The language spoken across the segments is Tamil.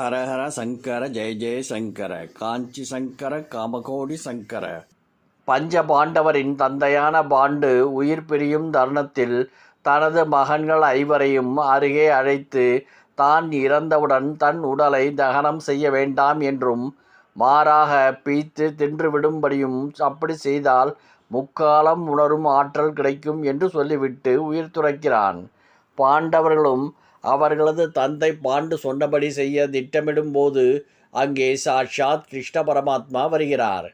ஹரஹர சங்கர ஜெய ஜெய சங்கர காஞ்சி சங்கர காமகோடி சங்கர. பஞ்ச பாண்டவரின் தந்தையான பாண்டு உயிர் பிரியும் தருணத்தில் தனது மகன்கள் ஐவரையும் அருகே அழைத்து தான் இறந்தவுடன் தன் உடலை தகனம் செய்ய வேண்டாம் என்றும் மாறாக பீத்து தின்றுவிடும்படியும் அப்படி செய்தால் முக்காலம் உணரும் ஆற்றல் கிடைக்கும் என்று சொல்லிவிட்டு உயிர் துறக்கிறான். பாண்டவர்களும் அவர்களது தந்தை பாண்டு சொன்னபடி செய்ய திட்டமிடும் போது அங்கே சாட்சாத் கிருஷ்ண பரமாத்மா வருகிறார்.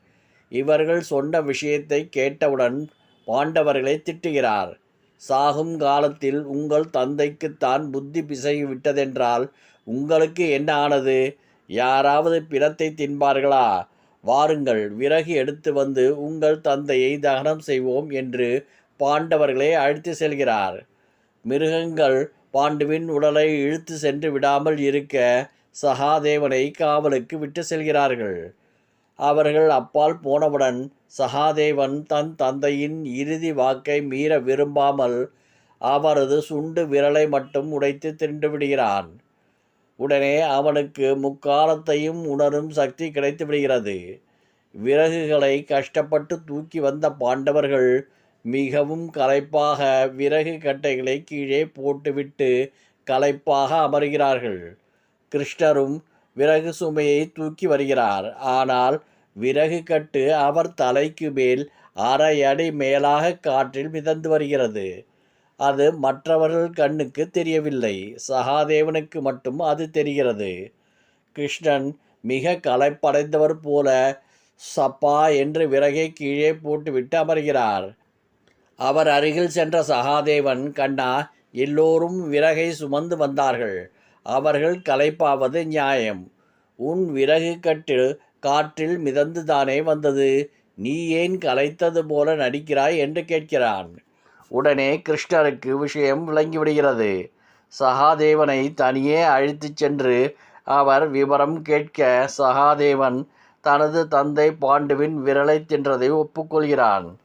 இவர்கள் சொன்ன விஷயத்தை கேட்டவுடன் பாண்டவர்களை திட்டுகிறார். சாகும் காலத்தில் உங்கள் தந்தைக்குத்தான் புத்தி பிசகி விட்டதென்றால் உங்களுக்கு என்ன ஆனது? யாராவது பிணத்தை தின்பார்களா? வாருங்கள் விறகு எடுத்து வந்து உங்கள் தந்தையை தகனம் செய்வோம் என்று பாண்டவர்களை அழைத்து செல்கிறார். மிருகங்கள் பாண்டுவின் உடலை இழுத்து சென்று விடாமல் இருக்க சகாதேவனை காவலுக்கு விட்டு செல்கிறார்கள். அவர்கள் அப்பால் போனவுடன் சகாதேவன் தன் தந்தையின் இறுதி வாக்கை மீற விரும்பாமல் அவரது சுண்டு விரலை மட்டும் உடைத்து தின்று விடுகிறான். உடனே அவனுக்கு முக்காலத்தையும் உணரும் சக்தி கிடைத்து விடுகிறது. விறகுகளை கஷ்டப்பட்டு தூக்கி வந்த பாண்டவர்கள் மிகவும் களைப்பாக விறகு கட்டைகளை கீழே போட்டுவிட்டு களைப்பாக அமர்கிறார்கள். கிருஷ்ணரும் விறகு சுமையை தூக்கி வருகிறார். ஆனால் விறகு கட்டு அவர் தலைக்கு மேல் அரை அடி மேலாக காற்றில் மிதந்து வருகிறது. அது மற்றவர்கள் கண்ணுக்கு தெரியவில்லை. சகாதேவனுக்கு மட்டும் அது தெரிகிறது. கிருஷ்ணன் மிக களைப்படைந்தவர் போல சப்பா என்று விறகை கீழே போட்டுவிட்டு அமர்கிறார். அவர் அருகில் சென்ற சகாதேவன் கண்ணா எல்லோரும் விறகை சுமந்து வந்தார்கள். அவர்கள் கலைப்பாவது நியாயம். உன் விறகு கட்டு காற்றில் மிதந்துதானே வந்தது. நீ ஏன் களைத்தது போல நடிக்கிறாய் என்று கேட்கிறான். உடனே கிருஷ்ணருக்கு விஷயம் விளங்கிவிடுகிறது. சகாதேவனை தனியே அழைத்துச் சென்று அவர் விவரம் கேட்க சகாதேவன் தனது தந்தை பாண்டுவின் விரலை தின்றதை ஒப்புக்கொள்கிறான்.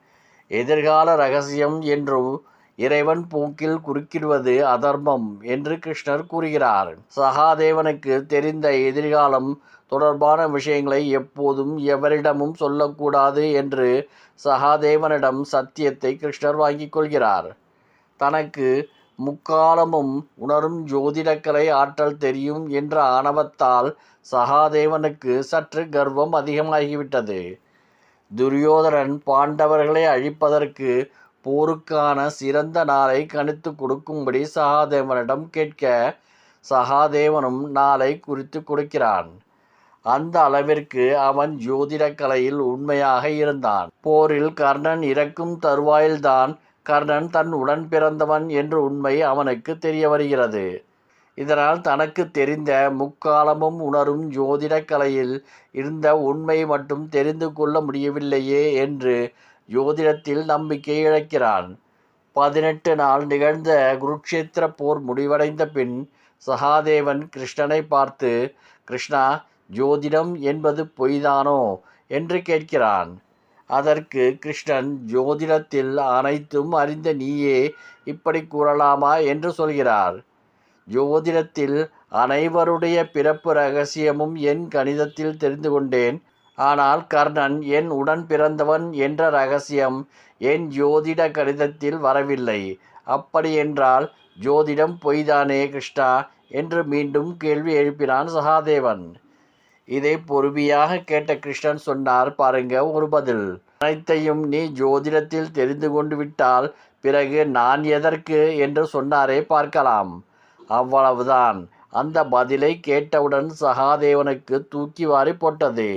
எதிர்கால ரகசியம் என்றும் இறைவன் போக்கில் குறுக்கிடுவது அதர்மம் என்று கிருஷ்ணர் கூறுகிறார். சகாதேவனுக்கு தெரிந்த எதிர்காலம் தொடர்பான விஷயங்களை எப்போதும் எவரிடமும் சொல்லக்கூடாது என்று சகாதேவனிடம் சத்தியத்தை கிருஷ்ணர் வாங்கிக் கொள்கிறார். தனக்கு முக்காலமும் உணரும் ஜோதிடக்கலை ஆற்றல் தெரியும் என்ற ஆணவத்தால் சகாதேவனுக்கு சற்று கர்வம் அதிகமாகிவிட்டது. துரியோதனன் பாண்டவர்களை அழிப்பதற்கு போருக்கான சிறந்த நாளை கணித்து கொடுக்கும்படி சகாதேவனிடம் கேட்க சகாதேவனும் நாளை குறித்து கொடுக்கிறான். அந்த அளவிற்கு அவன் ஜோதிட கலையில் உண்மையாக இருந்தான். போரில் கர்ணன் இறக்கும் தருவாயில்தான் கர்ணன் தன் உடன் பிறந்தவன் என்ற உண்மை அவனுக்கு தெரிய வருகிறது. இதனால் தனக்கு தெரிந்த முக்காலமும் உணரும் ஜோதிடக் கலையில் இருந்த உண்மை மட்டும் தெரிந்து கொள்ள முடியவில்லையே என்று ஜோதிடத்தில் நம்பிக்கை இழக்கிறான். பதினெட்டு நாள் நிகழ்ந்த குருக்ஷேத்திர போர் முடிவடைந்த பின் சகாதேவன் கிருஷ்ணனை பார்த்து கிருஷ்ணா ஜோதிடம் என்பது பொய்தானோ? என்று கேட்கிறான். அதற்கு கிருஷ்ணன் ஜோதிடத்தில் அனைத்தும் அறிந்த நீயே இப்படி கூறலாமா? என்று சொல்கிறார். ஜோதிடத்தில் அனைவருடைய பிறப்பு ரகசியமும் என் கணிதத்தில் தெரிந்து கொண்டேன். ஆனால் கர்ணன் என் உடன் பிறந்தவன் என்ற ரகசியம் என் ஜோதிட கணிதத்தில் வரவில்லை. அப்படியென்றால் ஜோதிடம் பொய்தானே கிருஷ்ணா என்று மீண்டும் கேள்வி எழுப்பினான் சகாதேவன். இதை பொறுமையாக கேட்ட கிருஷ்ணன் சொன்னார் பாருங்க ஒரு பதில். அனைத்தையும் நீ ஜோதிடத்தில் தெரிந்து கொண்டு விட்டால் பிறகு நான் எதற்கு என்று சொன்னாரே பார்க்கலாம். அவ்வளவுதான். அந்த பதிலை கேட்டவுடன் சகாதேவனுக்கு தூக்கி வாரி போட்டது.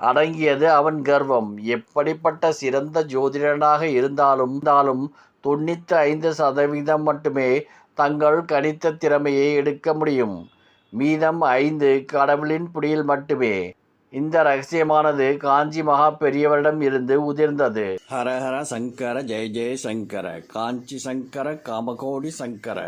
அடங்கியது அவன் கர்வம். எப்படிப்பட்ட சிறந்த ஜோதிடனாக இருந்தாலும் இருந்தாலும் தொண்ணூற்றி ஐந்து சதவீதம் மட்டுமே தங்கள் கணித்த திறமையை எடுக்க முடியும். மீதம் ஐந்து கடவுளின் புடியில் மட்டுமே. இந்த ரகசியமானது காஞ்சி மகா பெரியவரிடம் இருந்து உதிர்ந்தது. ஹரஹர சங்கர ஜெய ஜெய சங்கர காஞ்சி சங்கர காமகோடி சங்கர.